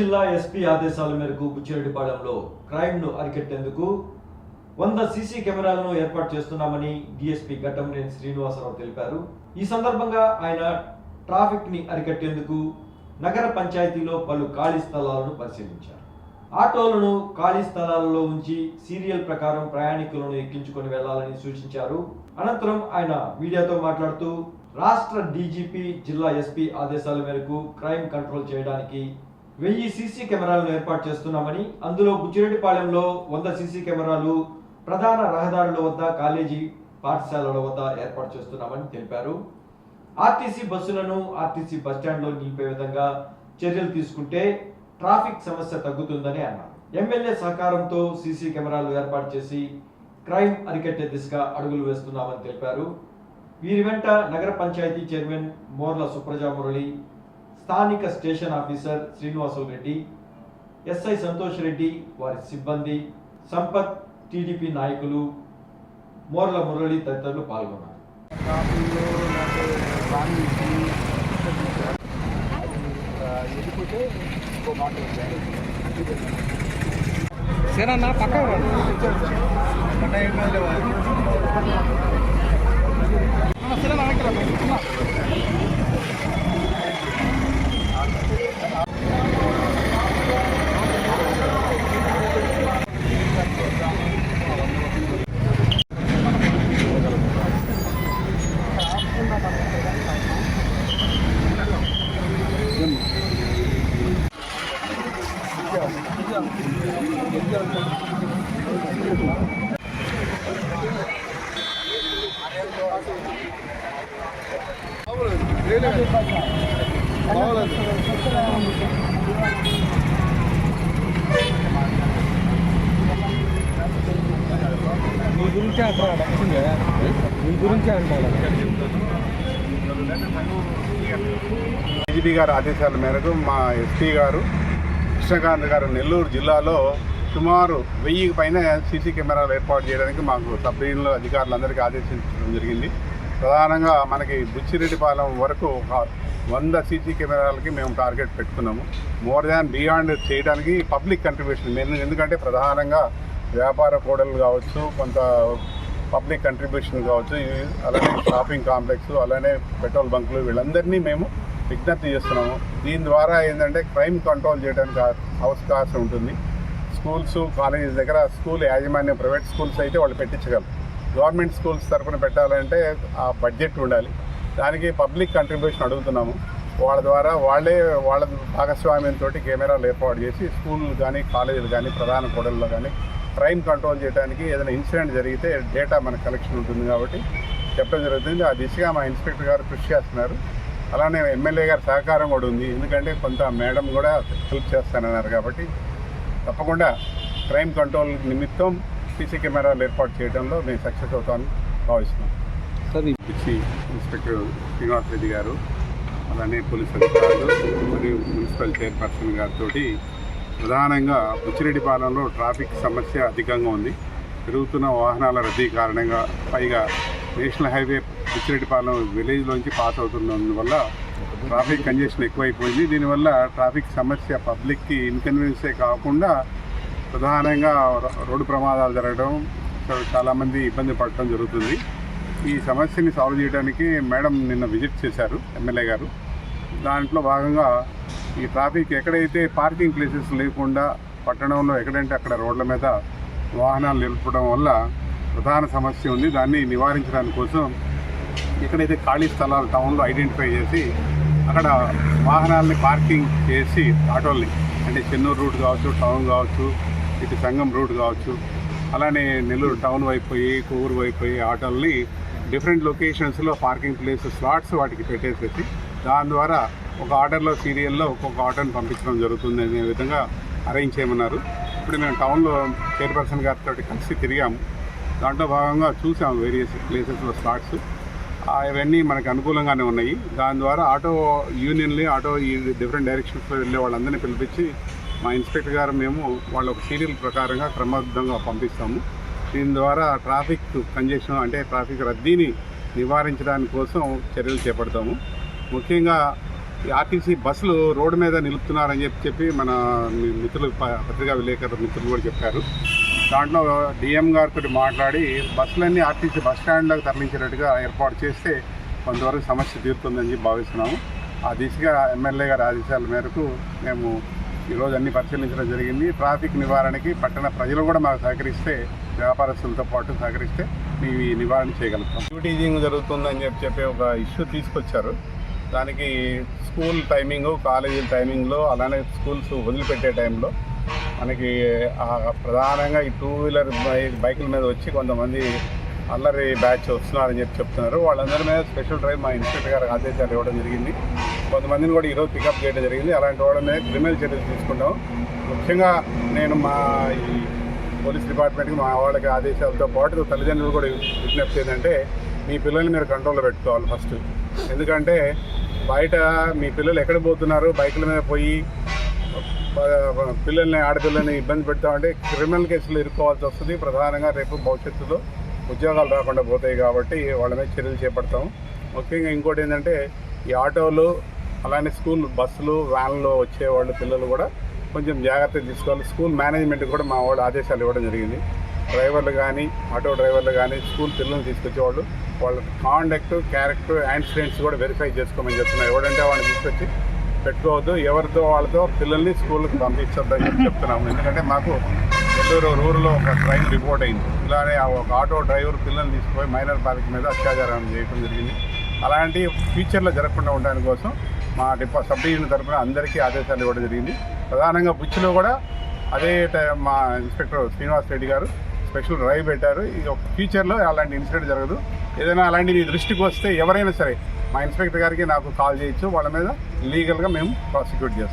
జిల్లా ఎస్పీ ఆదేశాల మేరకు బుచ్చిరెడ్డిపాళెంలో క్రైమ్ను అరికట్టేందుకు వంద సీసీ కెమెరాలను ఏర్పాటు చేస్తున్నామని డిఎస్పీ ఘట్టంనేని శ్రీనివాసరావు తెలిపారు. ఈ సందర్భంగా ఆయన ట్రాఫిక్ని అరికట్టేందుకు నగర పంచాయతీలో పలు ఖాళీ స్థలాలను పరిశీలించారు. ఆటోలను ఖాళీ స్థలాలలో ఉంచి సీరియల్ ప్రకారం ప్రయాణికులను ఎక్కించుకొని వెళ్ళాలని సూచించారు. అనంతరం ఆయన మీడియాతో మాట్లాడుతూ రాష్ట్ర డీజీపీ జిల్లా ఎస్పీ ఆదేశాల మేరకు క్రైమ్ కంట్రోల్ చేయడానికి వెయ్యి సీసీ కెమెరాలను ఏర్పాటు చేస్తున్నామని అందులో బుచ్చిరెడ్డిపాళెంలో వంద సీసీ కెమెరాలు ప్రధాన రహదారుల వద్ద కాలేజీ పాఠశాలల వద్ద ఏర్పాటు చేస్తున్నామని తెలిపారు. ఆర్టీసీ బస్సులను ఆర్టీసీ బస్టాండ్లో నిలిపే విధంగా చర్యలు తీసుకుంటే ట్రాఫిక్ సమస్య తగ్గుతుందని అన్నారు. ఎమ్మెల్యే సహకారంతో సీసీ కెమెరాలు ఏర్పాటు చేసి క్రైమ్ అరికట్టే దిశగా అడుగులు వేస్తున్నామని తెలిపారు. వీరి వెంట నగర పంచాయతీ చైర్మన్ మోర్ల సుప్రజా మురళి స్థానిక station officer Srinivasu Reddy SI Santosh Reddy వారి సిబ్బంది సంపత్ టీడీపీ నాయకులు మోర్ల మురళి తదితరులు పాల్గొన్నారు. ట్రాఫిక్లో సరే అన్న పక్క నీ గురించి అంటాడు నీ గురించి అంటాడు డీజీపీ గారి ఆదేశాల మేరకు మా ఎస్పీ గారు కృష్ణకాంత్ గారు నెల్లూరు జిల్లాలో సుమారు వెయ్యికి పైన సీసీ కెమెరాలు ఏర్పాటు చేయడానికి మాకు సబ్ డివిజన్లో అధికారులందరికీ ఆదేశించడం జరిగింది. ప్రధానంగా మనకి బుచ్చిరెడ్డిపాలెం వరకు ఒక వంద సీసీ కెమెరాలకి మేము టార్గెట్ పెట్టుకున్నాము. మోర్ దాన్ బియాండ్ చేయడానికి పబ్లిక్ కంట్రిబ్యూషన్ మెయిన్ ఎందుకంటే ప్రధానంగా వ్యాపార కోడలు కావచ్చు కొంత పబ్లిక్ కంట్రిబ్యూషన్ కావచ్చు అలానే షాపింగ్ కాంప్లెక్స్ అలానే పెట్రోల్ బంకులు వీళ్ళందరినీ మేము విజ్ఞప్తి చేస్తున్నాము. దీని ద్వారా ఏంటంటే క్రైమ్ కంట్రోల్ చేయడానికి అవకాశం ఉంటుంది. స్కూల్స్ కాలేజెస్ దగ్గర స్కూల్ యాజమాన్యం ప్రైవేట్ స్కూల్స్ అయితే వాళ్ళు పెట్టించగలరు. గవర్నమెంట్ స్కూల్స్ తరఫున పెట్టాలంటే ఆ బడ్జెట్ ఉండాలి. దానికి పబ్లిక్ కంట్రిబ్యూషన్ అడుగుతున్నాము. వాళ్ళ ద్వారా వాళ్ళే వాళ్ళ భాగస్వామ్యంతో కెమెరాలు ఏర్పాటు చేసి స్కూళ్ళు కానీ కాలేజీలు కానీ ప్రధాన కూడల్లో కానీ క్రైమ్ కంట్రోల్ చేయడానికి ఏదైనా ఇన్సిడెంట్ జరిగితే డేటా మన కలెక్షన్ ఉంటుంది కాబట్టి చెప్పడం జరుగుతుంది. ఆ దిశగా మా ఇన్స్పెక్టర్ గారు కృషి చేస్తున్నారు. అలానే ఎమ్మెల్యే గారి సహకారం కూడా ఉంది. ఎందుకంటే కొంత మేడం కూడా హెల్ప్ చేస్తానన్నారు కాబట్టి తప్పకుండా క్రైమ్ కంట్రోల్ నిమిత్తం సీసీ కెమెరాలు ఏర్పాటు చేయడంలో మేము సక్సెస్ అవుతామని భావిస్తున్నాం సార్ పిచ్చి ఇన్స్పెక్టర్ శ్రీనివాస్ రెడ్డి గారు అలానే పోలీస్ అధికారులు మరియు మున్సిపల్ చైర్పర్సన్ గారితో ప్రధానంగా బుచ్చిరెడ్డిపాలెంలో ట్రాఫిక్ సమస్య అధికంగా ఉంది. పెరుగుతున్న వాహనాల రద్దీ కారణంగా పైగా నేషనల్ హైవే బుచ్చిరెడ్డిపాలెం విలేజ్లోంచి పాస్ అవుతున్నందువల్ల ట్రాఫిక్ కంజెషన్ ఎక్కువైపోయింది. దీనివల్ల ట్రాఫిక్ సమస్య పబ్లిక్కి ఇన్కన్వీనియన్సే కాకుండా ప్రధానంగా రోడ్డు ప్రమాదాలు జరగడం చాలామంది ఇబ్బంది పడటం జరుగుతుంది. ఈ సమస్యని సాల్వ్ చేయడానికి మేడం నిన్న విజిట్ చేశారు ఎమ్మెల్యే గారు. దాంట్లో భాగంగా ఈ ట్రాఫిక్ ఎక్కడైతే పార్కింగ్ ప్లేసెస్ లేకుండా పట్టణంలో ఎక్కడంటే అక్కడ రోడ్ల మీద వాహనాలు నిలపడం వల్ల ప్రధాన సమస్య ఉంది. దాన్ని నివారించడానికి కోసం ఎక్కడైతే ఖాళీ స్థలాలు టౌన్లో ఐడెంటిఫై చేసి అక్కడ వాహనాలని పార్కింగ్ చేసి ఆటోల్ని అంటే చెన్నూరు రూట్ కావచ్చు టౌన్ కావచ్చు ఇటు సంగం రూట్ కావచ్చు అలానే నెల్లూరు టౌన్ వైపు పోయి కూరు వైపు పోయి ఆటోల్ని డిఫరెంట్ లొకేషన్స్లో పార్కింగ్ ప్లేస్ స్లాట్స్ వాటికి పెట్టేసేసి దాని ద్వారా ఒక ఆర్డర్లో సీరియల్లో ఒక్కొక్క ఆటోని పంపించడం జరుగుతుంది అనే విధంగా అరేంజ్ చేయమన్నారు. ఇప్పుడు మేము టౌన్లో చైర్పర్సన్ గారితో కలిసి తిరిగాము. దాంట్లో భాగంగా చూసాము వేరియస్ ప్లేసెస్లో స్లాట్స్. అవన్నీ మనకు అనుకూలంగానే ఉన్నాయి. దాని ద్వారా ఆటో యూనియన్లు ఆటో ఈ డిఫరెంట్ డైరెక్షన్స్లో వెళ్ళే వాళ్ళందరినీ పిలిపించి మా ఇన్స్పెక్టర్ గారు మేము వాళ్ళ ఒక సీరియల్ ప్రకారంగా క్రమబద్ధంగా పంపిస్తాము. దీని ద్వారా ట్రాఫిక్ కంజెషన్ అంటే ట్రాఫిక్ రద్దీని నివారించడానికి కోసం చర్యలు చేపడతాము. ముఖ్యంగా ఈ ఆర్టీసీ బస్సులు రోడ్డు మీద నిలుపుతున్నారని చెప్పి చెప్పి మన మిత్రులు పత్రికా విలేకరుల మిత్రులు కూడా చెప్పారు. దాంట్లో డిఎం గారితో మాట్లాడి బస్సులన్నీ ఆర్టీసీ బస్ స్టాండ్లకు తరలించేటట్టుగా ఏర్పాటు చేస్తే కొంతవరకు సమస్య తీరుతుందని భావిస్తున్నాము. ఆ దిశగా ఎమ్మెల్యే గారి ఆదేశాల మేరకు మేము ఈరోజు అన్ని పరిశీలించడం జరిగింది. ట్రాఫిక్ నివారణకి పట్టణ ప్రజలు కూడా మాకు సహకరిస్తే వ్యాపారస్తులతో పాటు సహకరిస్తే మేము ఈ నివారణ చేయగలుగుతాం. డ్యూటీజింగ్ జరుగుతుందని చెప్పి చెప్పి ఒక ఇష్యూ తీసుకొచ్చారు. దానికి స్కూల్ టైమింగ్ కాలేజీల టైమింగ్లో అలానే స్కూల్స్ వదిలిపెట్టే టైంలో మనకి ప్రధానంగా ఈ టూ వీలర్ బై- బైకుల మీద వచ్చి కొంతమంది అల్లరి బ్యాచ్ వస్తున్నారని చెప్పి చెప్తున్నారు. వాళ్ళందరి మీద స్పెషల్ డ్రైవ్ మా ఇన్స్పెక్టర్ గారు ఆదేశాలు ఇవ్వడం జరిగింది. కొంతమందిని కూడా ఈరోజు పికప్ చేయడం జరిగింది. అలాంటి వాళ్ళ మీద క్రిమినల్ చర్యలు తీసుకుంటాం. ముఖ్యంగా నేను మా ఈ పోలీస్ డిపార్ట్మెంట్కి మా వాళ్ళకి ఆదేశాలతో పాటు తల్లిదండ్రులు కూడా విజ్ఞప్తి ఏంటంటే మీ పిల్లల్ని మీరు కంట్రోల్లో పెట్టుకోవాలి ఫస్ట్ ఎందుకంటే బయట మీ పిల్లలు ఎక్కడ పోతున్నారు? బైకుల మీద పోయి పిల్లల్ని ఆడపిల్లల్ని ఇబ్బంది పెడతామంటే క్రిమినల్ కేసులు ఇరుక్కోవాల్సి వస్తుంది. ప్రధానంగా రేపు భవిష్యత్తులో ఉద్యోగాలు రాకుండా పోతాయి కాబట్టి వాళ్ళ మీద చర్యలు చేపడతాం. ముఖ్యంగా ఇంకోటి ఏంటంటే ఈ ఆటోలు అలానే స్కూల్ బస్సులు వ్యాన్లో వచ్చేవాళ్ళు పిల్లలు కూడా కొంచెం జాగ్రత్తగా తీసుకోవాలి. స్కూల్ మేనేజ్మెంట్ కూడా మా వాళ్ళు ఆదేశాలు ఇవ్వడం జరిగింది. డ్రైవర్లు కానీ ఆటో డ్రైవర్లు కానీ స్కూల్ పిల్లల్ని తీసుకొచ్చేవాళ్ళు. వాళ్ళ కాండక్ట్ క్యారెక్టర్ యాక్సిడెంట్స్ కూడా వెరిఫై చేసుకోమని చెప్తున్నారు ఎవడంటే వాళ్ళని తీసుకొచ్చి పెట్టుకోవద్దు ఎవరితో వాళ్ళతో పిల్లల్ని స్కూల్కి పంపించొద్దని చెప్పి చెప్తున్నాము. ఎందుకంటే మాకు నెల్లూరు రూరల్లో ఒక ట్రైన్ రిపోర్ట్ అయింది. ఇలానే ఆ ఒక ఆటో డ్రైవర్ పిల్లల్ని తీసుకుపోయి మైనర్ బాలిక మీద అత్యాచారం చేయడం జరిగింది. అలాంటి ఫ్యూచర్లో జరగకుండా ఉండడానికి కోసం మా డిపా సబ్ డివిజన్ తరఫున అందరికీ ఆదేశాలు ఇవ్వడం జరిగింది. ప్రధానంగా బుచ్చిలో కూడా అదే టైం మా ఇన్స్పెక్టర్ శ్రీనివాస్ రెడ్డి గారు స్పెషల్ డ్రైవ్ పెట్టారు. ఇది ఒక ఫ్యూచర్లో అలాంటి ఇన్సిడెంట్ జరగదు. ఏదైనా అలాంటి మీ దృష్టికి వస్తే ఎవరైనా సరే మా ఇన్స్పెక్టర్ గారికి నాకు కాల్ చేయొచ్చు. వాళ్ళ మీద లీగల్గా మేము ప్రాసిక్యూట్ చేస్తాం.